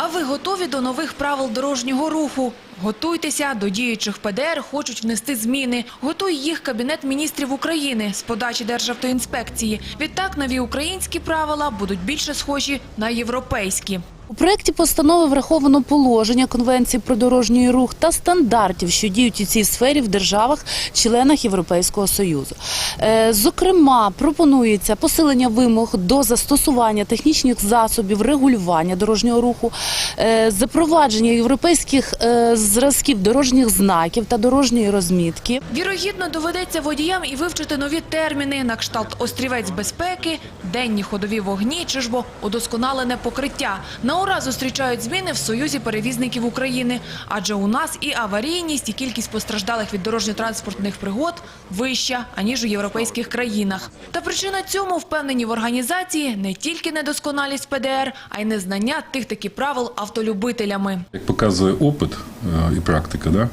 А ви готові до нових правил дорожнього руху? Готуйтеся, до діючих ПДР хочуть внести зміни. Готує їх Кабінет міністрів України з подачі Державтоінспекції. Відтак нові українські правила будуть більше схожі на європейські. У проєкті постанови враховано положення Конвенції про дорожній рух та стандартів, що діють у цій сфері в державах-членах Європейського Союзу. Е, Зокрема, пропонується посилення вимог до застосування технічних засобів регулювання дорожнього руху, е, запровадження європейських е, зразків дорожніх знаків та дорожньої розмітки. Вірогідно, доведеться водіям і вивчити нові терміни на кшталт острівець безпеки, денні ходові вогні чи ж бо удосконалене покриття. На ура зустрічають зміни в Союзі перевізників України, адже у нас і аварійність, і кількість постраждалих від дорожньо-транспортних пригод вища, аніж у європейських країнах. Та причина цьому впевнені в організації не тільки недосконалість ПДР, а й незнання тих таки правил автолюбителями. Як показує опит е, і практика, да,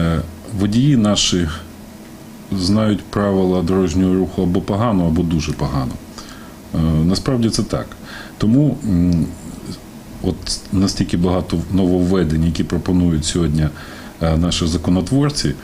е, водії наші знають правила дорожнього руху або погано, або дуже погано. Е, Насправді це так. Тому от настільки багато нововведень, які пропонують сьогодні е, наші законотворці,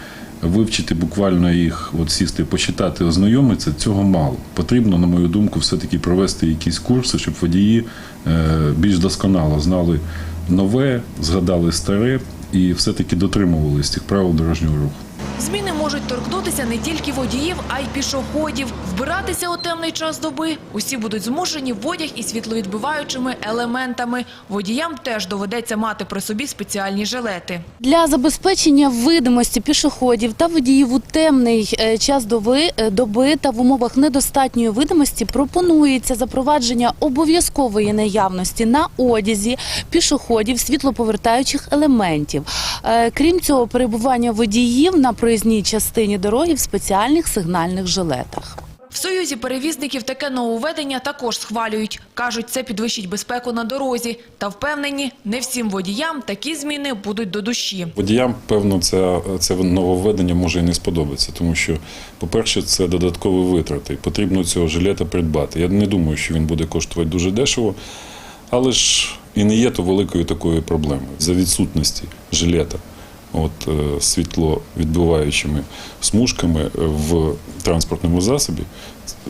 вивчити буквально їх, от сісти, почитати, ознайомитися, цього мало. Потрібно, на мою думку, все-таки провести якісь курси, щоб водії е, більш досконало знали нове, згадали старе і все-таки дотримувались цих правил дорожнього руху. Зміни можуть торкнутися не тільки водіїв, а й пішоходів. Вбиратися у темний час доби усі будуть змушені в одяг із світловідбиваючими елементами. Водіям теж доведеться мати при собі спеціальні жилети. Для забезпечення видимості пішоходів та водіїв у темний е, час доби, е, доби та в умовах недостатньої видимості пропонується запровадження обов'язкової наявності на одязі пішоходів світлоповертаючих елементів. Е, Крім цього, перебування водіїв на проїзній частині дороги в спеціальних сигнальних жилетах. В Союзі перевізників таке нововведення також схвалюють. Кажуть, це підвищить безпеку на дорозі. Та впевнені, не всім водіям такі зміни будуть до душі. Водіям, певно, це, це нововведення може і не сподобатися, тому що, по-перше, це додаткові витрати. Потрібно цього жилета придбати. Я не думаю, що він буде коштувати дуже дешево, але ж і не є то великою такою проблемою за відсутності жилета. От е, світловідбиваючими смужками в транспортному засобі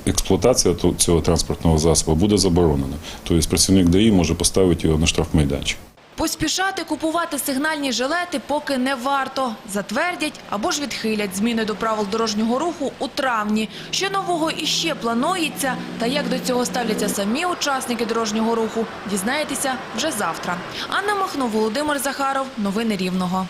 експлуатація цього транспортного засобу буде заборонена. Тобто працівник ДАІ може поставити його на штрафмайданчик. Поспішати купувати сигнальні жилети поки не варто. Затвердять або ж відхилять зміни до правил дорожнього руху у травні. Що нового іще планується та як до цього ставляться самі учасники дорожнього руху, дізнаєтеся вже завтра. Анна Махно, Володимир Захаров. Новини Рівного.